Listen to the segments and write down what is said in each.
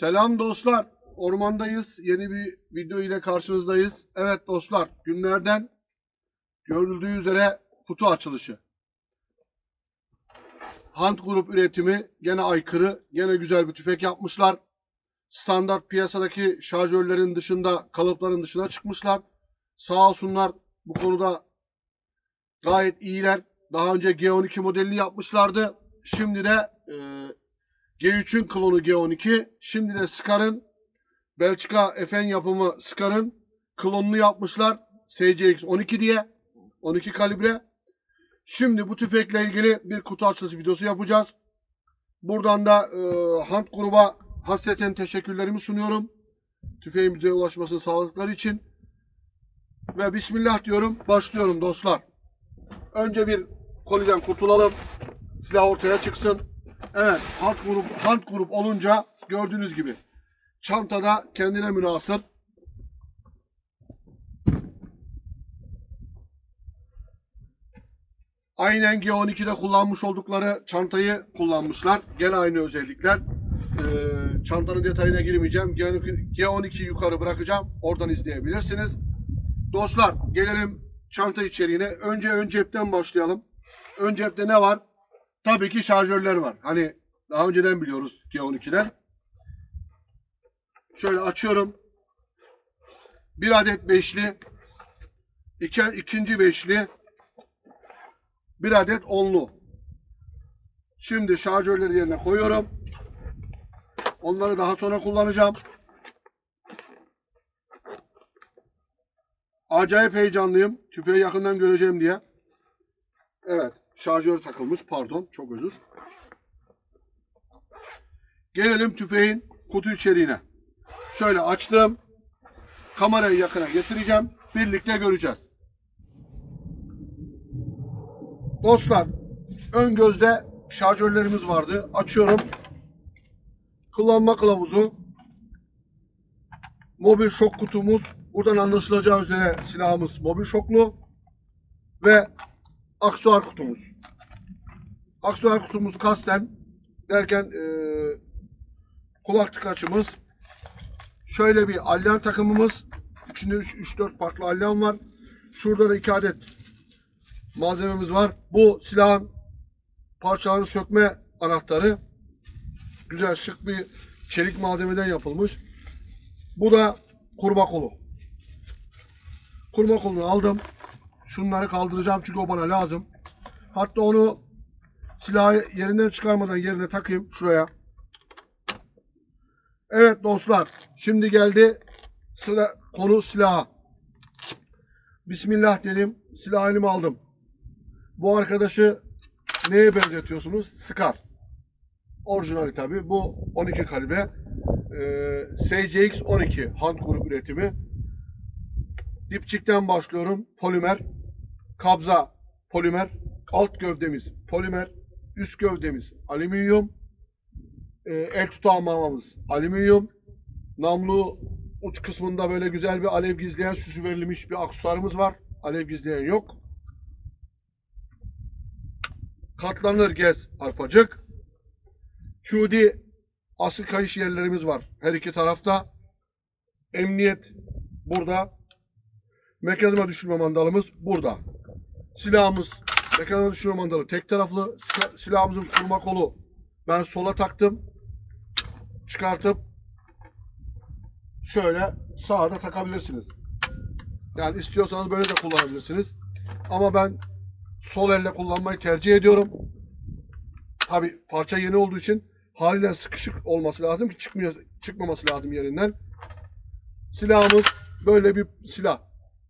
Selam dostlar. Ormandayız. Yeni bir video ile karşınızdayız. Evet dostlar, günlerden görüldüğü üzere kutu açılışı. Hunt Grup üretimi gene aykırı, gene güzel bir tüfek yapmışlar. Standart piyasadaki şarjörlerin dışında, kalıpların dışına çıkmışlar. Sağ olsunlar bu konuda gayet iyiler. Daha önce G12 modelini yapmışlardı. Şimdi de e, G3'ün klonu G12. Şimdi de Scar'ın Belçika FN yapımı Scar'ın klonunu yapmışlar. SCX 12 diye. 12 kalibre. Şimdi bu tüfekle ilgili bir kutu açılışı videosu yapacağız. Buradan da e, Hunt gruba hasreten teşekkürlerimi sunuyorum. Tüfeğin bize ulaşmasını sağladıkları için. Ve Bismillah diyorum. Başlıyorum dostlar. Önce bir koliden kurtulalım. Silah ortaya çıksın. Evet, Hunt grup, Hunt grup olunca gördüğünüz gibi çantada kendine münasır Aynen G12'de kullanmış oldukları çantayı kullanmışlar. Gene aynı özellikler. Ee, çantanın detayına girmeyeceğim. G12 yukarı bırakacağım. Oradan izleyebilirsiniz. Dostlar gelelim çanta içeriğine. Önce ön cepten başlayalım. Ön cepte ne var? Tabii ki şarjörler var. Hani daha önceden biliyoruz G12'den. Şöyle açıyorum. Bir adet beşli. İki, ikinci beşli. Bir adet onlu. Şimdi şarjörleri yerine koyuyorum. Onları daha sonra kullanacağım. Acayip heyecanlıyım. Tüfeği yakından göreceğim diye. Evet. Şarjör takılmış. Pardon. Çok özür. Gelelim tüfeğin kutu içeriğine. Şöyle açtım. Kamerayı yakına getireceğim. Birlikte göreceğiz. Dostlar, ön gözde şarjörlerimiz vardı. Açıyorum. Kullanma kılavuzu. Mobil şok kutumuz. Buradan anlaşılacağı üzere silahımız mobil şoklu. Ve aksuar kutumuz. Aksuar kutumuz kasten derken eee kulak tıkaçımız. Şöyle bir alyan takımımız. İçinde 3-4 farklı alyan var. Şurada da 2 adet malzememiz var. Bu silahın parçaları sökme anahtarı. Güzel şık bir çelik malzemeden yapılmış. Bu da kurma kolu. Kurma kolunu aldım. Şunları kaldıracağım çünkü o bana lazım. Hatta onu silahı yerinden çıkarmadan yerine takayım şuraya. Evet dostlar. Şimdi geldi sıra konu silaha. Bismillah dedim. Silah elime aldım. Bu arkadaşı neye benzetiyorsunuz? Scar. Orijinali tabi. Bu 12 kalibre. Ee, SCX 12 Hunt grup üretimi. Dipçikten başlıyorum. Polimer. Kabza polimer. Alt gövdemiz polimer. Üst gövdemiz alüminyum. Ee, el tutamamamız alüminyum. Namlu uç kısmında böyle güzel bir alev gizleyen süsü verilmiş bir aksesuarımız var. Alev gizleyen yok. Katlanır gez arpacık. QD asıl kayış yerlerimiz var. Her iki tarafta. Emniyet burada. Mekanizma düşürme mandalımız burada. Silahımız mekanizma düşürme mandalı tek taraflı. Sila- Silahımızın kurma kolu ben sola taktım. Çıkartıp şöyle sağda takabilirsiniz. Yani istiyorsanız böyle de kullanabilirsiniz. Ama ben sol elle kullanmayı tercih ediyorum. Tabi parça yeni olduğu için haliyle sıkışık olması lazım ki çıkmıyor, çıkmaması lazım yerinden. Silahımız böyle bir silah.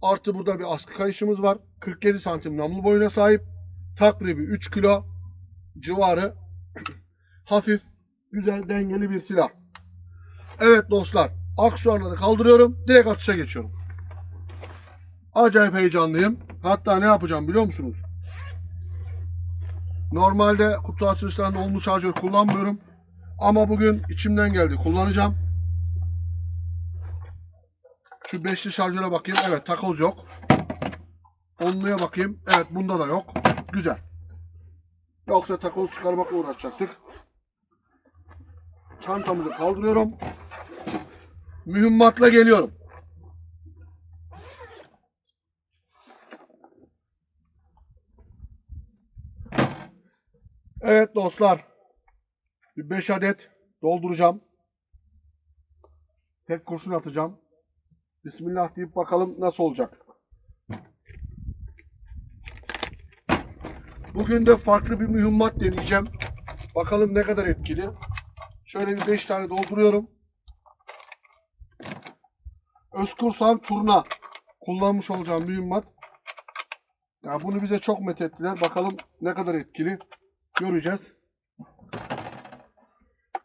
Artı burada bir askı kayışımız var. 47 santim namlu boyuna sahip. Takribi 3 kilo civarı hafif, güzel, dengeli bir silah. Evet dostlar, aksesuarları kaldırıyorum. Direkt atışa geçiyorum. Acayip heyecanlıyım. Hatta ne yapacağım biliyor musunuz? Normalde kutu açılışlarında olmuş şarjör kullanmıyorum. Ama bugün içimden geldi. Kullanacağım. Şu beşli şarjöre bakayım. Evet takoz yok. Onluya bakayım. Evet bunda da yok. Güzel. Yoksa takoz çıkarmakla uğraşacaktık. çantamızı kaldırıyorum. Mühimmatla geliyorum. Evet dostlar. Bir 5 adet dolduracağım. Tek kurşun atacağım. Bismillah deyip bakalım nasıl olacak. Bugün de farklı bir mühimmat deneyeceğim. Bakalım ne kadar etkili. Şöyle bir 5 tane dolduruyorum. Özkursan turna kullanmış olacağım mühimmat. Ya bunu bize çok methettiler. Bakalım ne kadar etkili. Göreceğiz.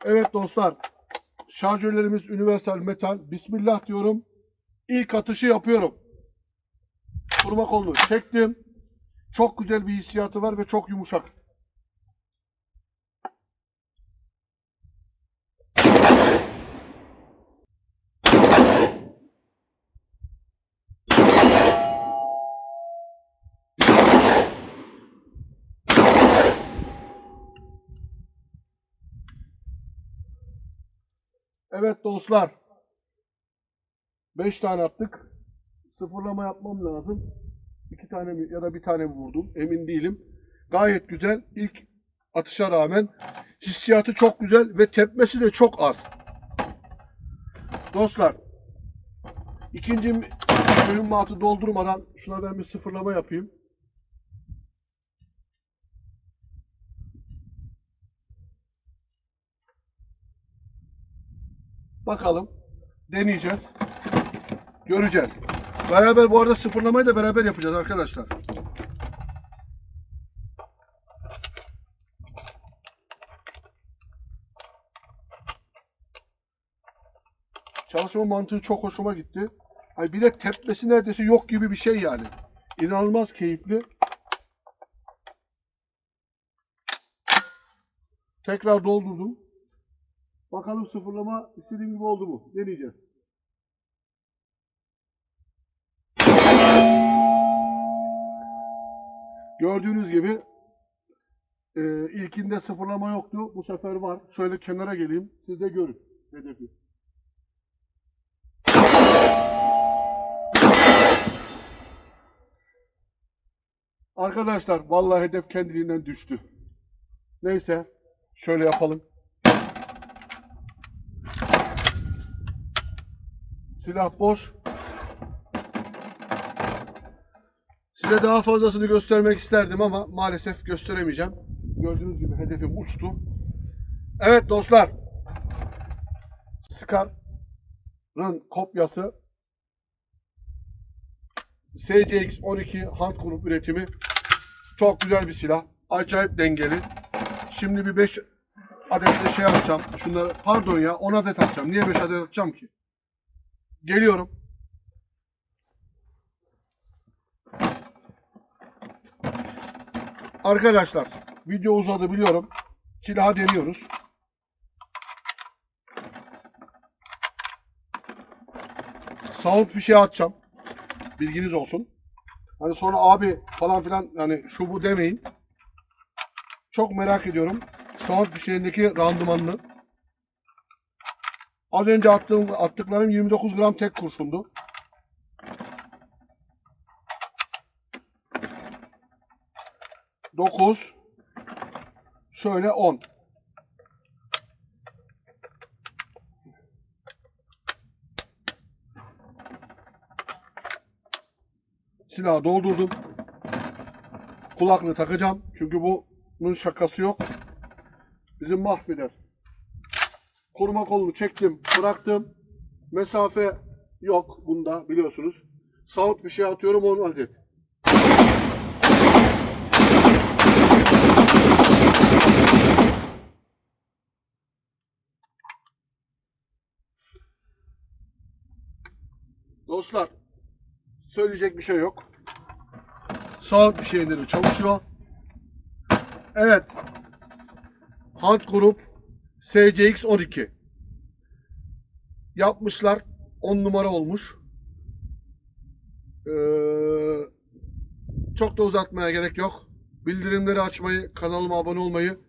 Evet dostlar. Şarjörlerimiz universal metal. Bismillah diyorum. İlk atışı yapıyorum. Kurma kolunu çektim. Çok güzel bir hissiyatı var ve çok yumuşak. Evet dostlar. 5 tane attık. Sıfırlama yapmam lazım. 2 tane mi ya da bir tane mi vurdum emin değilim. Gayet güzel. İlk atışa rağmen hissiyatı çok güzel ve tepmesi de çok az. Dostlar ikinci mühimmatı doldurmadan şuna ben bir sıfırlama yapayım. Bakalım. Deneyeceğiz. Göreceğiz. Beraber bu arada sıfırlamayı da beraber yapacağız arkadaşlar. Çalışma mantığı çok hoşuma gitti. Ay bir de tepmesi neredeyse yok gibi bir şey yani. İnanılmaz keyifli. Tekrar doldurdum. Bakalım sıfırlama istediğim gibi oldu mu? Deneyeceğiz. Gördüğünüz gibi e, ilkinde sıfırlama yoktu. Bu sefer var. Şöyle kenara geleyim. Siz de görün hedefi. Arkadaşlar vallahi hedef kendiliğinden düştü. Neyse şöyle yapalım. Silah boş. Size daha fazlasını göstermek isterdim ama maalesef gösteremeyeceğim. Gördüğünüz gibi hedefim uçtu. Evet dostlar. Scar'ın kopyası SCX 12 Hunt grup üretimi. Çok güzel bir silah. Acayip dengeli. Şimdi bir 5 adet de şey atacağım. Şunları pardon ya 10 adet atacağım. Niye 5 adet atacağım ki? Geliyorum. Arkadaşlar video uzadı biliyorum. Silahı deniyoruz. Sound fişeği atacağım. Bilginiz olsun. Hani sonra abi falan filan yani şu bu demeyin. Çok merak ediyorum. Sound fişeğindeki randımanını. Az önce attığım, attıklarım 29 gram tek kurşundu. Dokuz. Şöyle on. Silahı doldurdum. Kulaklığı takacağım. Çünkü bunun şakası yok. Bizi mahveder. Koruma kolunu çektim, bıraktım. Mesafe yok bunda biliyorsunuz. Sound bir şey atıyorum onu adet. Dostlar, söyleyecek bir şey yok. Sound şeyleri çalışıyor. Evet. Hunt Grup SCX 12 yapmışlar. 10 numara olmuş. Ee, çok da uzatmaya gerek yok. Bildirimleri açmayı, kanalıma abone olmayı,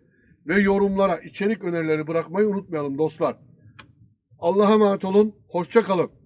ve yorumlara içerik önerileri bırakmayı unutmayalım dostlar. Allah'a emanet olun. Hoşça kalın.